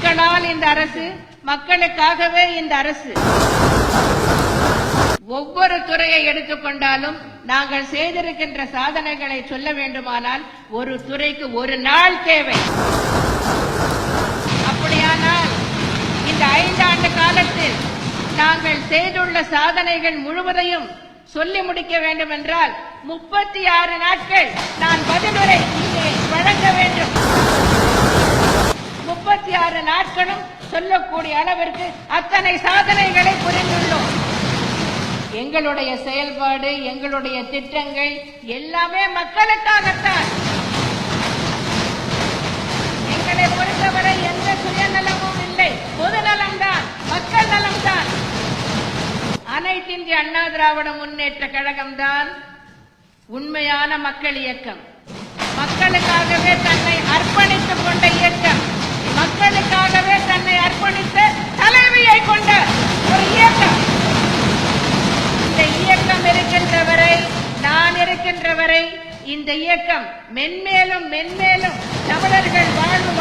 மக்களால் இந்த அரசு மக்களுக்காகவே இந்த அரசு. ஒவ்வொரு துறையை எடுத்துக்கொண்டாலும் நாங்கள் செய்திருக்கின்ற சாதனைகளை சொல்ல வேண்டுமானால் ஒரு துறைக்கு ஒரு நாள் தேவை. அப்படியானால் இந்த ஐந்தாண்டு காலத்தில் நாங்கள் செய்துள்ள சாதனைகள் முழுவதையும் சொல்லி முடிக்க வேண்டும் என்றால் முப்பத்தி ஆறு நாட்கள் நான் பதிலுரை இங்கே வழங்க வேண்டும் முப்பத்தி ஆறு நாட்களும் சொல்லக்கூடிய அளவிற்கு அத்தனை சாதனைகளை புரிந்துள்ளோம். எங்களுடைய செயல்பாடு எங்களுடைய திட்டங்கள் எல்லாமே மக்களுக்காகத்தான். எங்களை பொறுத்தவரை எந்த சுயநலமும் இல்லை. பொதுநலம்தான் மக்கள் நலம்தான். அனைத்து இந்திய அண்ணா திராவிட முன்னேற்ற கழகம்தான் உண்மையான மக்கள் இயக்கம். மக்களுக்காகவே தன்னை அர்ப்பணித்து கொண்ட இயக்கம் மக்களுக்காகவே தன்னை அர்ப்பணித்த தலைவியை கொண்ட ஒரு இயக்கம் இந்த இயக்கம் இருக்கின்ற வரை நான் இருக்கின்ற வரை இந்த இயக்கம் மென்மேலும் மென்மேலும் தமிழர்கள் வாழும்